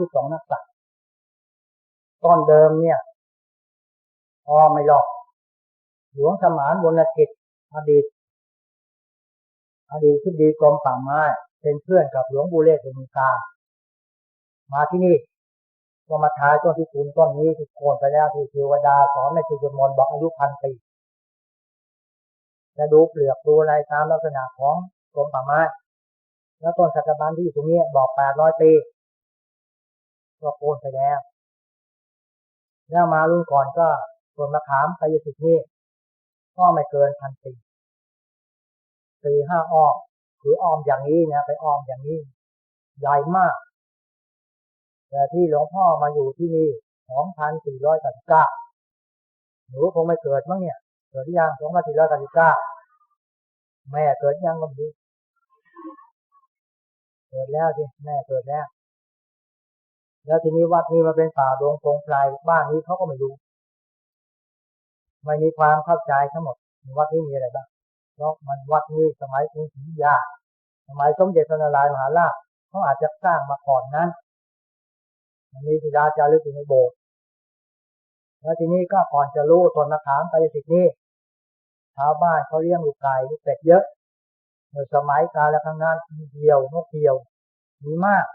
ที่สองนักสัตว์ต้นเดิมเนี่ยพอไม่หลอก หลวงสมานวรกิจอดีตอดีตที่ดีกรมป่าไม้เป็นเพื่อนกับหลวงบูเล่ตุนกามาที่นี่ก็มาทายต้นที่คุณต้นนี้ที่โคนไปแล้วที่เทวดาสอนในจุจมนบอกอายุพันปีจะดูเปลือกดูอะไรตามลักษณะของกรมป่าไม้แล้วต้นสักบันที่อยู่ตรงนี้บอกแปดร้อยปี ก็โคนไปแล้ว แล้วมารุ่นก่อนก็ส่วนมะขามกายสิทธิ์นี่ก็ไม่เกินพันปีสี่ห้าอ้อมคืออ้อมอย่างนี้นะไปอ้อมอย่างนี้ ใหญ่มากแต่ที่หลวงพ่อมาอยู่ที่นี่สองพันสี่ร้อยสิบเก้าหนูคงไม่เกิดมั้งเนี่ย เกิดยังสองพันสี่ร้อยสิบเก้าแม่เกิดยังก็ไม่รู้เกิดแล้วสิแม่เกิดแล้ว แล้วทีนี้วัดนี้มาเป็นป่าดงพงไพรบ้านนี้เขาก็ไม่รู้ ไม่มีความเข้าใจทั้งหมดวัดนี้มีอะไรบ้างเพราะมันวัดนี้สมัยกรุงศรีอยุธยาสมัยสมเด็จพระนารายมหาราชเขาอาจจะสร้างมาก่อนนั้นมันมีศิลาจารึกอยู่ในโบสถ์แล้วทีนี้ก็ก่อนจะรู้ต้นมะขามไปสิทธิ์นี้ชาวบ้านเขาเลี้ยงลูกไก่ลูกเป็ดเยอะเมื่อสมัยกาลข้างนั้นมีเดียวนกเดียวมีมาก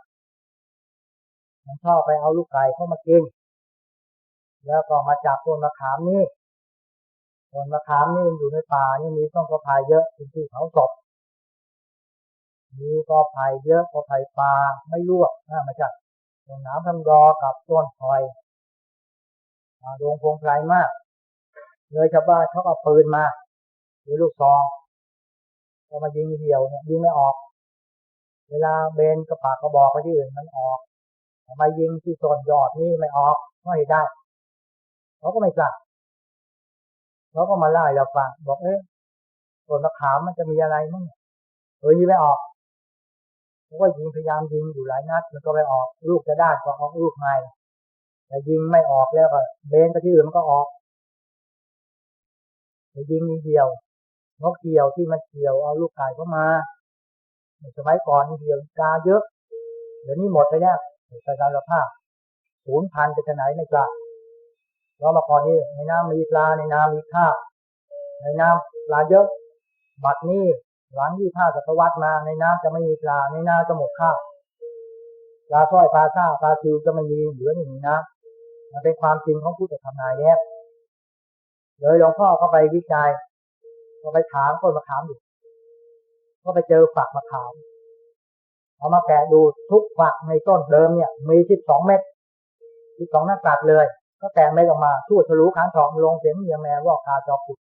มันชอบไปเอาลูกไก่เข้ามากิน แล้วก็มาจับต้นมะขามนี่ต้นมะขามนี่อยู่ในป่านี่มีต้นกระพายเยอะเป็นที่เขาศพมีกอไผ่เยอะกอไผ่ปลาไม่ลวกนะมาจากต้นน้ำทำรอกับต้นพลอยดวงพงไพรมาก เลยชาวบ้านเขาเอาปืนมาหรือลูกซองพอมายิงเหี่ยวเนี่ยยิงไม่ออก เวลาเบนกระปากกระบอกไปที่อื่นมันออก ทำไมยิงที่ต้นยอดนี่ไม่ออกไม่ได้เขาก็ไม่กล้าเขาก็มาไล่เราฟังบอกเอ๊ะต้นมะขามมันจะมีอะไรมั้งเออยิงไม่ออกเขาก็ยิงพยายามยิงอยู่หลายนัดมันก็ไม่ออก ลูกจะได้ก็ออกลูกใหม่แต่ยิงไม่ออกแล้วก็เบนไปที่อื่นมันก็ออกแต่ยิงมีเดียวนกเกี่ยวที่มันเกี่ยวเอาลูกไก่เข้ามาสมัยก่อนเกี่ยวกาเยอะเดี๋ยวนี้หมดไปแล้ว แต่การภาพศูนย์พันจะไหนไม่กล้าเรามาก่อนนี้ในน้ำมีปลาในน้ำมีข้าวในน้ำปลาเยอะ บัดนี้หลังที่ผ้าศตวรรษมา ในน้ำจะไม่มีปลา ในน้ำจะหมดข้าวปลาสร้อยปลาข้าปลาซิวจะไม่มีเหลืออยู่ในน้ำมันเป็นความจริงของผู้จะทำนายเนี่ยเลยหลวงพ่อเข้าไปวิจัยก็ไปถามต้นมะขามอยู่ก็ไปเจอฝักมะขาม เอามาแกะดูทุกฝักในต้นเดิมเนี่ย มีสิบสองเม็ดสิบสองหน้าตัดเลย ก็แกะเม็ดออกมาทั่วทะลุขานทองลงเสียงเมียแม่ว่าคาจอปุด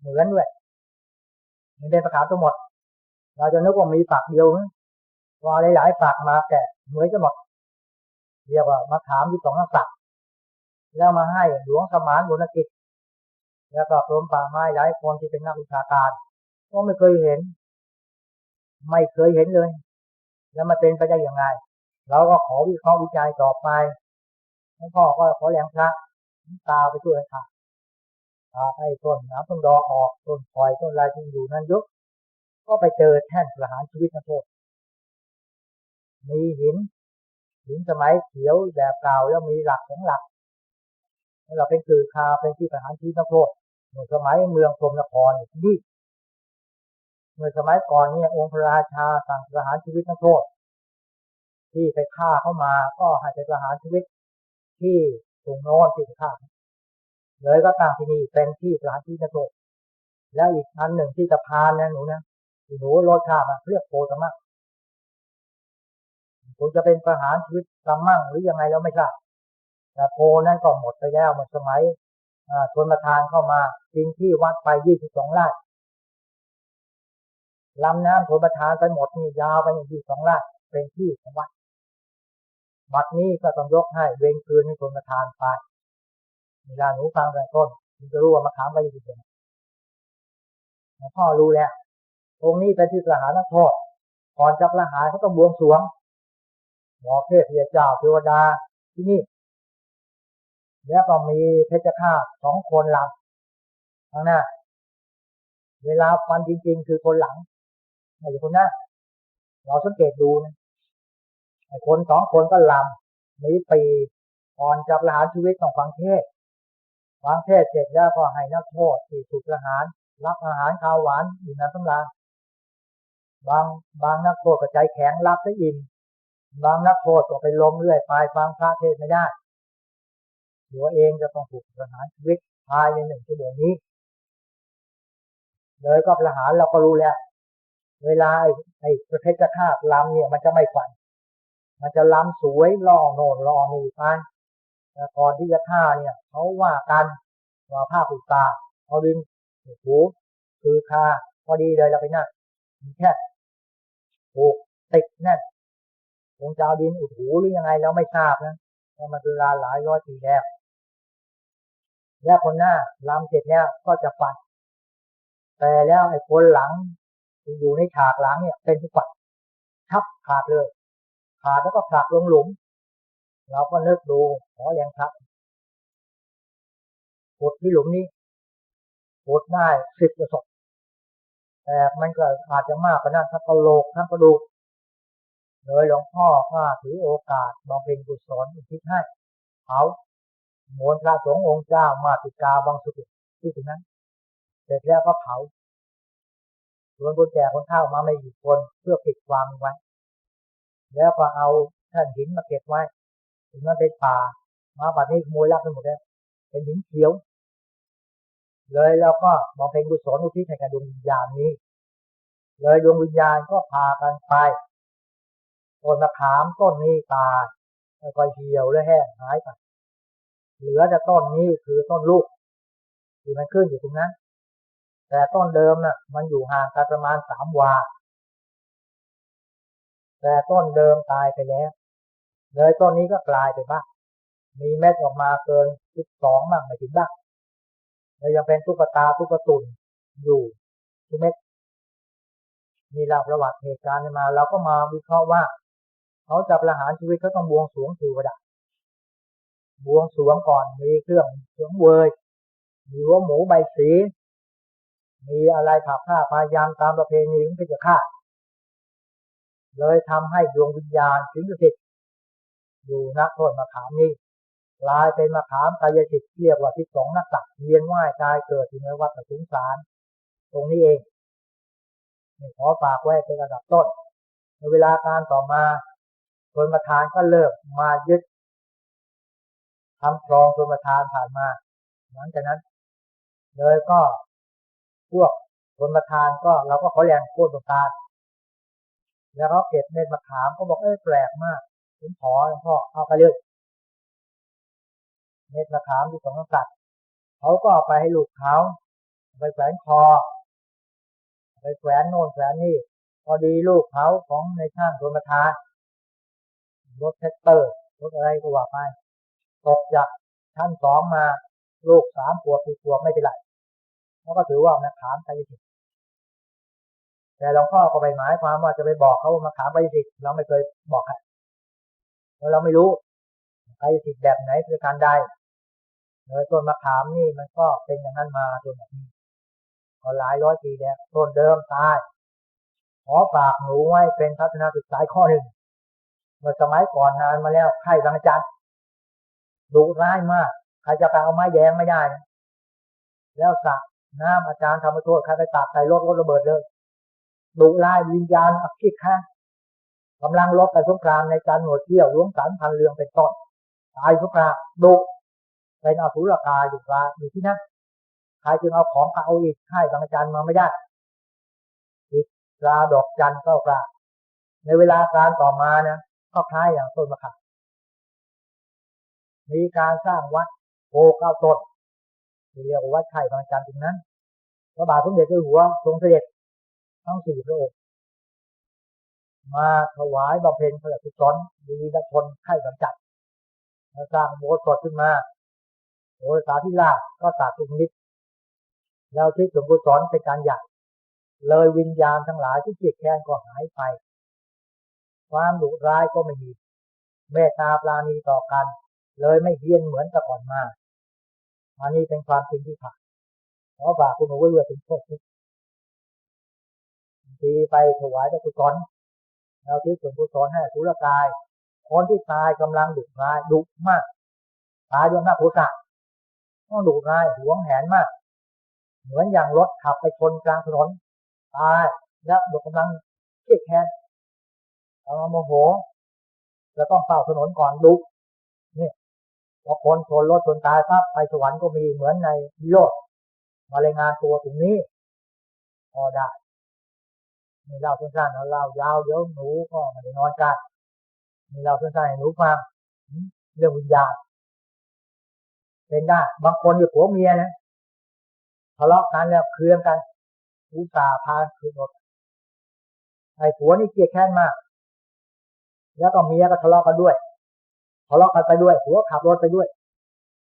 เหมือนด้วยนี่เป็นมะขามทั้งหมด เราจะนึกว่ามีฝักเดียวนะพอหลายๆฝักมาแกะเหมือนกันหมดเรียกว่ามะขามที่สองหน้าตัดแล้วมาให้หลวงสมานบุญกิจ แล้วก็กรมป่าไม้หลายคนที่เป็นนักวิชาการ ก็ไม่เคยเห็น ไม่เคยเห็นเลย แล้วมาเป็นไปได้อย่างไรเราก็ขอวิเคราะห์วิจัยต่อไปหลวงพ่อก็ขอแรงพระตาไปช่วยค่ะตาให้ต้นน้ำต้นดอออกต้นปล่อยต้นลายที่อยู่นั้นยุกก็ไปเจอแท่นประหารชีวิตนะโทษมีหินหินสมัยเขียวแบบเก่าแล้วมีหลักของหลักเราเป็นคือคาเป็นที่ประหารชีวิตนะโทษสมัยเมืองพรมนครนี่ เมื่อสมัยก่อนเนี่ยองค์พระราชาสั่งประหารชีวิตนักโทษ ที่ไปฆ่าเข้ามาก็ให้ไปประหารชีวิตที่ตรงโน้นที่ฆ่าเลยก็ตั้งที่นี่เป็นที่ประหารชีวิตนักโทษ แล้วอีกอันหนึ่งที่จะพานนะหนูนะหนูรถข้ามเรียกโพธรรมะผมจะเป็นประหารชีวิตกำมั่งหรือยังไงเราไม่ทราบแต่โพนั้นก็หมดไปแล้วเมื่อสมัยชนประทานเข้ามาริงที่วัดไปยี่สิบสองไร่ ลำน้ำชนประทานไปหมดนี่ยาวไปอยี่สิบสองไร่เป็นที่ของวัดวัดนี้ก็ต้องยกให้เวงคืนให้ชนประทานไปเวลาหนูฟังแต่ต้นคุณจะรู้ว่ามาถามไปอยี่สิบองหลวงพ่อรู้แล้วตรงนี้เป็นที่ประหารนักโทษก่อนจะประหารเขาต้องบวงสรวงหมอเทพเจ้าเทวดาที่นี่แล้วก็มีเพชฌฆาตสองคนหลังข้างหน้า เวลาฟันจริง ๆ คือคนหลัง ไม่ใช่คนหน้าเราสังเกตดูนะคนสองคนก็ลำมีปีก่อนจะประหารชีวิตต้องฟังเทศฟังเทศเสร็จแล้วก็ให้นักโทษที่ถูกประหาร รับอาหารข้าวหวานอิ่มน้ำสำราญบางบางนักโทษก็ใจแข็งรับได้อิ่มบางนักโทษก็ไปล้มเรื่อยไปฟังพระเทศไม่ได้ตัวเองจะต้องถูกประหารชีวิตภายในหนึ่งชั่วโมงนี้ เลยก็ประหารเราก็รู้แล้ว เวลาไอ้ประเทศฆาตลำเนี่ยมันจะไม่ฝัน มันจะลำสวยล่อโน่นล่อนี่ไปแต่ก่อนที่จะฆ่าเนี่ยเขาว่ากันว่าผ้าผูกตาเอาดินโอ้โหคือคาพอดีเลยเราไปนั่งแค่ผูกติดแน่นคงจะเอาดินอุดหูหรือยังไงเราไม่ทราบนะเพราะมันเวลาหลายร้อยปีแล้วแล้วคนหน้าลำเสร็จแล้วก็จะฟันแต่แล้วไอ้คนหลัง อยู่ในฉากหลังเนี่ยเป็นทุกฝันทับขาดเลยขาดแล้วก็ผลักลงหลุม เราก็นึกดูขอแรงครับปดที่หลุมนี้ปดได้สิบกระสอบแต่มันก็อาจจะมากกว่านั้นทั้งกระโหลกทั้งกระดูกเลยหลวงพ่อก็ถือโอกาสบำเพ็ญกุศลอุทิศให้เขามวลพระสงฆ์องค์เจ้ามาติกาบางสุดที่ถึงนั้น เสร็จแล้วก็เผา สวนคนแก่คนเฒ่ามาไม่กี่คนเพื่อปิดความไว้ แล้วก็เอาท่านหินมาเก็บไว้ถึงมันเป็นป่ามาป่านี้ขโมยลักไปหมดแล้วเป็นหินเขียว เลยเราก็มองเป็นกุศลอุทิศให้กับดวงวิญญาณนี้ เลยดวงวิญญาณก็พากันไปต้นมะขามต้นนี้ตายค่อยเหี่ยวและแห้งหายไปเหลือแต่ต้นนี้คือต้นลูกที่มันขึ้นอยู่ตรงนั้น แต่ต้นเดิมน่ะ มันอยู่ห่างกันประมาณสามวา แต่ต้นเดิมตายไปแล้วเลยต้นนี้ก็กลายไปบ้างมีเม็ดออกมาเกินสิบสองบ้างไม่ถึงบ้างแล้วยังเป็นตุ๊กตาตุ๊กตุนอยู่ทุกเม็ดนี่เราประวัติเหตุการณ์มาเราก็มาวิเคราะห์ว่า เขาจะประหารชีวิตเขาต้องบวงสวงเทวดาบวงสวงก่อนมีเครื่องสวงเวยมีหัวหมูใบสี มีอะไรผักผ้าพายามตามประเพณีของพิจฆาตเลยทำให้ดวงวิญญาณสิงสถิตอยู่นักโทษมาขามนี้กลายเป็นมาขามกายจิตเรียกว่าที่สองนักตักเวียนว่ายตายเกิดอยู่ในวัฏสงสาร ตรงนี้เองขอฝากไว้เป็นระดับต้น ในเวลาการต่อมาคนมาทานก็เลิกมายึดทำคลองชนประทานผ่านมา หลังจากนั้น เลยก็ พวกชนประทานก็เราก็ขอแรงโค่นตรงกลางแล้วเขาเก็บเม็ดมะขามก็บอกเอ้ยแปลกมากผมขอหลวงพ่อเอาไปเลยเม็ดมะขามที่สองสัตว์เขาก็เอาไปให้ลูกเขาไปแขวนคอ ไปแขวนโน่นแขวนนี่พอดีลูกเขาของในช่างชนประทานรถแท็กเตอร์รถอะไรก็ว่าไปตกจากชั้นสองมา ลูกสามขวบสี่ขวบไม่เป็นไร ล้วก็ถือว่ามาขามไปสิแต่หลวงพ่อก็ไปหมายความว่าจะไปบอกเขามาขามไปสิเราไม่เคยบอกใครเพราะเราไม่รู้ไปสิแบบไหนคือการใดเลยต้นมะขามนี่มันก็เป็นอย่างนั้นมาจนแบบนี้ก็หลายร้อยปีแล้วต้นเดิมตายขอฝากหนูไว้เป็นพัฒนาศึกษาข้อหนึ่งเมื่อสมัยก่อนนานมาแล้วไข่บางจันดุร้ายมาก ใครจะไปเอาไม้แยงไม่ได้ แล้วสัก น้ำอาจารย์ทำมาโทษใครไปตักใส่รถรถระเบิดเลยดุร้ายวิญญาณอักขิดข้ากำลังลบกับสงครามในการหนวดเที่ยวล้วงสันพันเรืองเป็นต้นตายสงครามดุเป็นอสุรกายดุร้าอยู่ที่นั่นใครจึงเอาของเอาอีกให้บางอาจารย์มาไม่ได้ติดปลาดอกจันก็ปลาในเวลาการต่อมานะก็คล้ายอย่างต้นมะขามมีการสร้างวัดโพเก้าต้น เรียกว่าวัดไข่บางจันตรงนั้นพระบาทสมเด็จเจ้าหัวทรงเสด็จทั้งสี่พระองค์มาถวายบำเพ็ญพระกุศลมีนักชนไข่บางจันมาสร้างโบสถ์ขึ้นมาโอสาธิราชก็ตาตุมิตรแล้วที่สมบูรณ์สอนเป็นการใหญ่เลยวิญญาณทั้งหลายที่เกียดแค้นก็หายไป ความดุร้ายก็ไม่มี เมตตาปราณีต่อกัน เลยไม่เฮี้ยนเหมือนแต่ก่อนมา อันนี้เป็นความจริงที่ผ่านขอบากคุณหนูไว้ด้วยเป็นโทษทีไปถวายพระกุศลเราที่ส่วนกุศลให้สุรกาย คนที่ตายกำลังดุร้ายดุมาก ตายด้วยหน้าโทสะต้องดุร้ายหวงแหนมาก เหมือนอย่างรถขับไปชนกลางถนนตายแล้วหมดกำลังเครียดแค้นเอาโมโหแล้วต้องเฝ้าถนนก่อนดุนี่ พอคนชนรถชนตายปั๊บไปสวรรค์ก็มีเหมือนในวิโรธมารายงานตัวตรงนี้ พอได้มีเล่าสั้นๆเล่ายาวเดี๋ยวหนูก็ไม่ได้นอนกันมีเล่าสั้นๆให้หนูฟังเรื่องวิญญาณเป็นได้บางคนอยู่ผัวเมียนะทะเลาะกันแล้วเครืองกันอุตส่าห์พาคืนรถไอ้ผัวนี่เกลียดแค้นมาก แล้วก็เมียก็ทะเลาะกันด้วยะเลาะกันไปด้วยผัวขับรถไปด้วย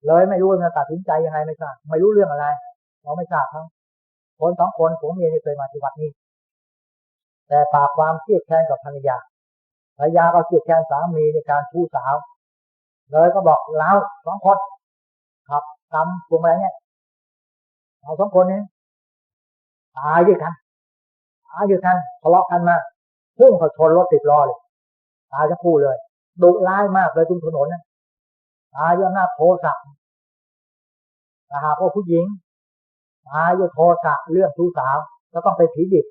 เลยไม่รู้จะตัดสินใจยังไงไม่ทราบไม่รู้เรื่องอะไรเราไม่ทราบทั้งคนสองคนผัวเมียเคยมาที่วัดนี้ แต่ปากความเครียดแค้นกับภรรยาภรรยาก็เครียดแค้นสามีในการชู้สาว เลยก็บอกเราสองคนขับตำพวงอะไรเนี่ยเราสองคนนี้ตายด้วยกันตายด้วยกันทะเลาะกันมาพุ่งเขาชนรถติดล้อเลยตายทั้งคู่เลย ดุร้ายมากเลยตรงถนนนะตายด้วยหน้าโทสะถ้าหากว่าผู้หญิงตายด้วยโทสะเรื่องชู้สาวก็ต้องเป็นผีดิบ